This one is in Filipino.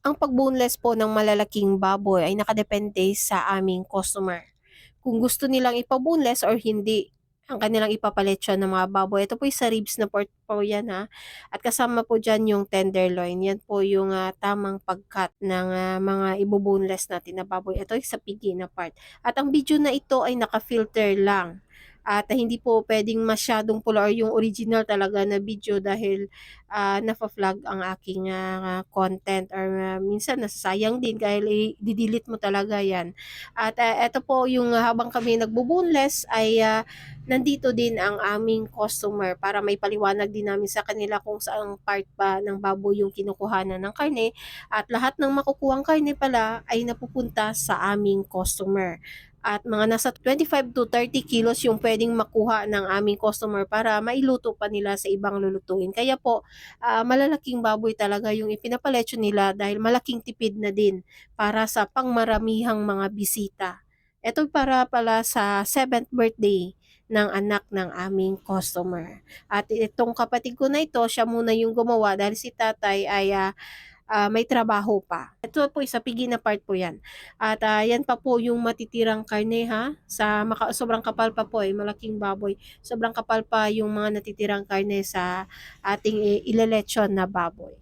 Ang pag-boneless po ng malalaking baboy ay nakadepende sa aming customer. Kung gusto nilang ipa-boneless or hindi ang kanilang ipapaletsyon ng mga baboy. Ito po yung sa ribs na pork po yan ha. At kasama po dyan yung tenderloin. Yan po yung ah, tamang pag-cut ng ah, mga ibo-boneless natin na baboy. Ito yung sa pigi na part. At ang video na ito ay naka-filter lang. At ah, hindi po pwedeng masyadong pula yung original talaga na video dahil ah, nafa-flag ang aking ah, content or ah, minsan nasasayang din dahil i-delete mo talaga yan. At ah, ito po yung ah, habang kami nagbo-boneless ay ah, nandito din ang aming customer para may paliwanag din namin sa kanila kung saang part ba ng baboy yung kinukuhanan ng karne at lahat ng makukuhang karne pala ay napupunta sa aming customer. At mga nasa 25 to 30 kilos yung pwedeng makuha ng aming customer para mailuto pa nila sa ibang lulutuin. Kaya po, ah, malalaking baboy talaga yung ipinapaletsyo nila dahil malaking tipid na din para sa pangmaramihang mga bisita. Ito para pala sa 7th birthday ng anak ng aming customer. At itong kapatid ko na ito, siya muna yung gumawa dahil si tatay ay ah, ah, may trabaho pa. Ito po isa pigi na part po yan. At ah, yan pa po yung matitirang karne ha. Sa maka, sobrang kapal pa po eh, malaking baboy. Sobrang kapal pa yung mga natitirang karne sa ating eh, ilelechon na baboy.